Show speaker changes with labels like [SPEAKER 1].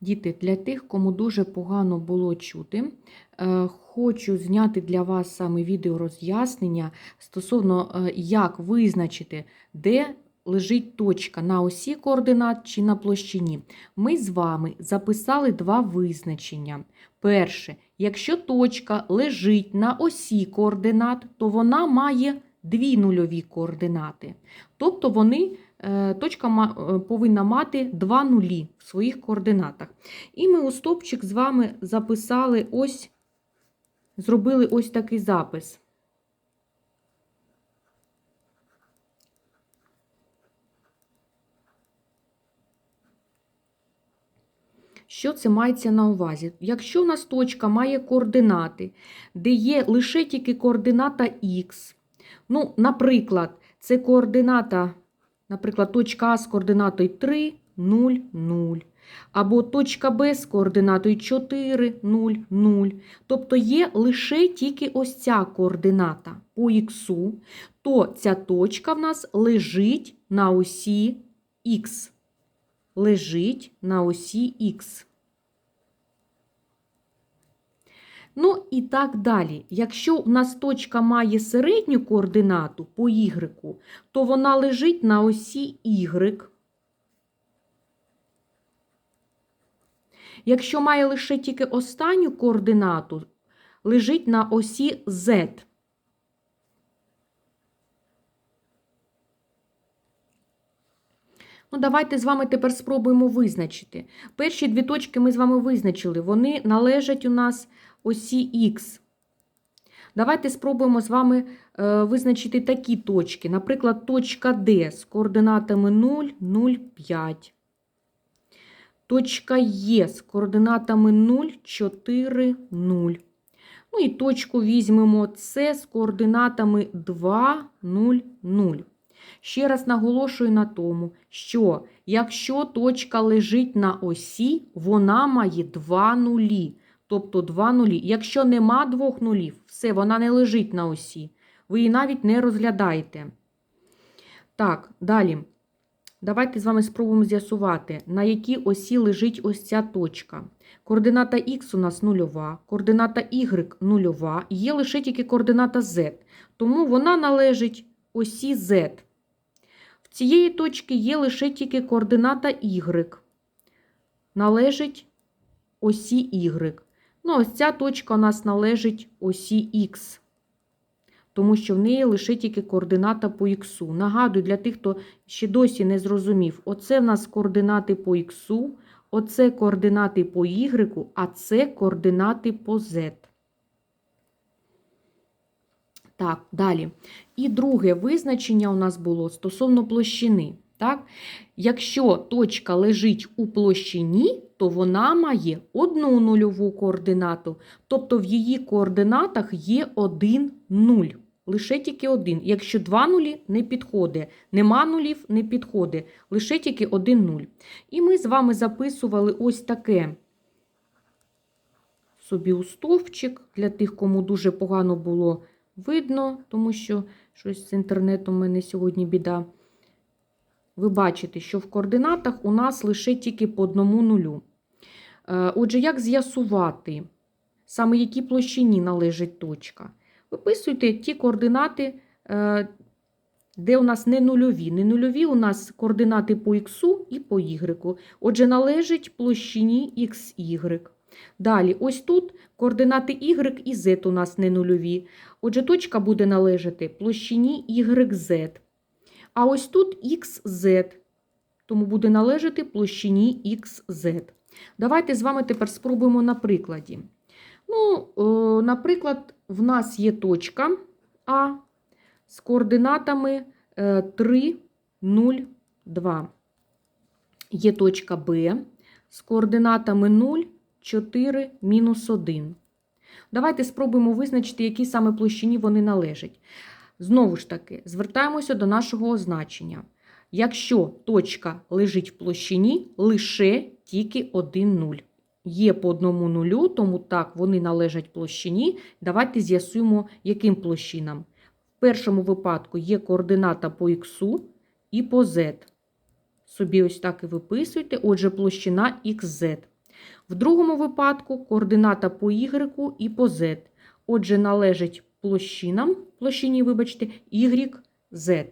[SPEAKER 1] Діти, для тих, кому дуже погано було чути, е, хочу зняти для вас саме відео роз'яснення стосовно, е, як визначити, де лежить точка на осі координат чи на площині. Ми з вами записали два визначення. Перше, якщо точка лежить на осі координат, то вона має дві нульові координати. Тобто вони точка е, повинна мати два нулі в своїх координатах. І ми у стовпчик з вами записали ось, зробили ось такий запис. Що це мається на увазі? Якщо у нас точка має координати, де є лише тільки координата х, ну, наприклад, це координата, наприклад, точка А з координатою 3, 0, 0. Або точка Б з координатою 4, 0, 0. Тобто є лише тільки ось ця координата по х, то ця точка в нас лежить на осі х. Лежить на осі х. Ну і так далі. Якщо у нас точка має середню координату по y, то вона лежить на осі y. Якщо має лише тільки останню координату, лежить на осі z. Ну, давайте з вами тепер спробуємо визначити. Перші дві точки ми з вами визначили. Вони належать у нас осі Х. Давайте спробуємо з вами е, визначити такі точки. Наприклад, точка D з координатами 0, 0, 5. Точка Е з координатами 0, 4, 0. Ну і точку візьмемо С з координатами 2, 0, 0. Ще раз наголошую на тому, що якщо точка лежить на осі, вона має два нулі. Тобто два нулі. Якщо нема двох нулів, все, вона не лежить на осі. Ви її навіть не розглядаєте. Так, далі. Давайте з вами спробуємо з'ясувати, на якій осі лежить ось ця точка. Координата х у нас нульова, координата y нульова, є лише тільки координата z. Тому вона належить осі z. В цієї точки є лише тільки координата y. Належить осі y. Ну, ось ця точка у нас належить осі х, тому що в неї лише тільки координата по х. Нагадую, для тих, хто ще досі не зрозумів, оце в нас координати по х, оце координати по y, а це координати по z. Так, далі. І друге визначення у нас було стосовно площини. Так? Якщо точка лежить у площині, то вона має одну нульову координату, тобто в її координатах є один нуль. Лише тільки один. Якщо два нулі не підходить, нема нулів не підходить, лише тільки один нуль. І ми з вами записували ось таке собі у стовпчик для тих, кому дуже погано було видно, тому що щось з інтернетом у мене сьогодні біда. Ви бачите, що в координатах у нас лише тільки по одному нулю. Е, Отже, як з'ясувати, саме якій площині належить точка? Виписуйте ті координати, е, де у нас не нульові. Не нульові у нас координати по х і по y. Отже, належить площині xy. Далі, ось тут координати y і z у нас не нульові. Отже, точка буде належати площині YZ. А ось тут XZ, тому буде належати площині XZ. Давайте з вами тепер спробуємо на прикладі. Ну, о, Наприклад, в нас є точка А з координатами е, 3, 0, 2. Є точка Б з координатами 0, 4, мінус 1. Давайте спробуємо визначити, які саме площині вони належать. Знову ж таки, звертаємося до нашого означення. Якщо точка лежить в площині, лише тільки один нуль. Є по одному нулю, тому так, вони належать площині. Давайте з'ясуємо, яким площинам. В першому випадку є координата по х і по z. Собі ось так і виписуйте. Отже, площина xz. В другому випадку координата по Y і по Z. Отже, належить площинам, площині, вибачте, Y, Z.